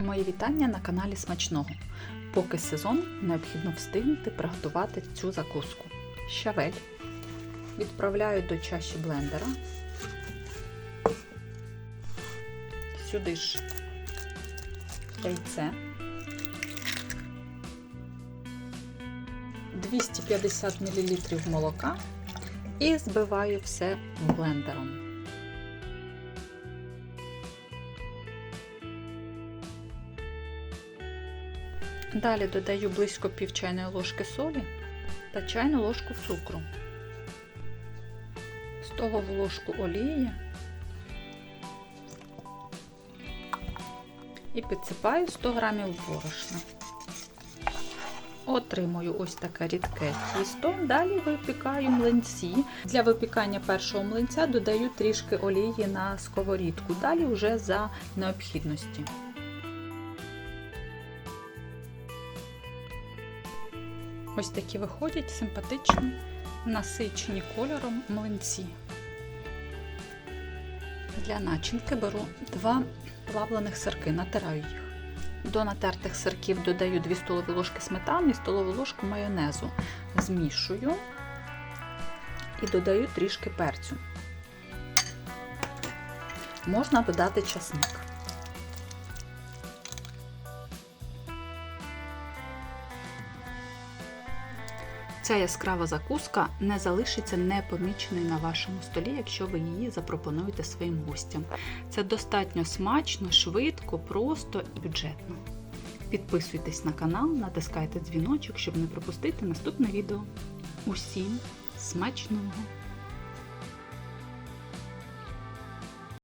Мої вітання на каналі Смачного. Поки сезон, необхідно встигнути приготувати цю закуску. Щавель відправляю до чаші блендера. Сюди ж яйце. 250 мл молока і збиваю все блендером. Далі додаю близько пів чайної ложки солі та чайну ложку цукру, столову ложку олії і підсипаю 100 грамів борошна. Отримую ось таке рідке тісто. Далі випікаю млинці. Для випікання першого млинця додаю трішки олії на сковорідку. Далі вже за необхідності. Ось такі виходять симпатичні, насичені кольором млинці. Для начинки беру два плавлених сирки, натираю їх. До натертих сирків додаю 2 столові ложки сметани і столову ложку майонезу. Змішую і додаю трішки перцю. Можна додати часник. Ця яскрава закуска не залишиться непоміченою на вашому столі, якщо ви її запропонуєте своїм гостям. Це достатньо смачно, швидко, просто і бюджетно. Підписуйтесь на канал, натискайте дзвіночок, щоб не пропустити наступне відео. Усім смачного!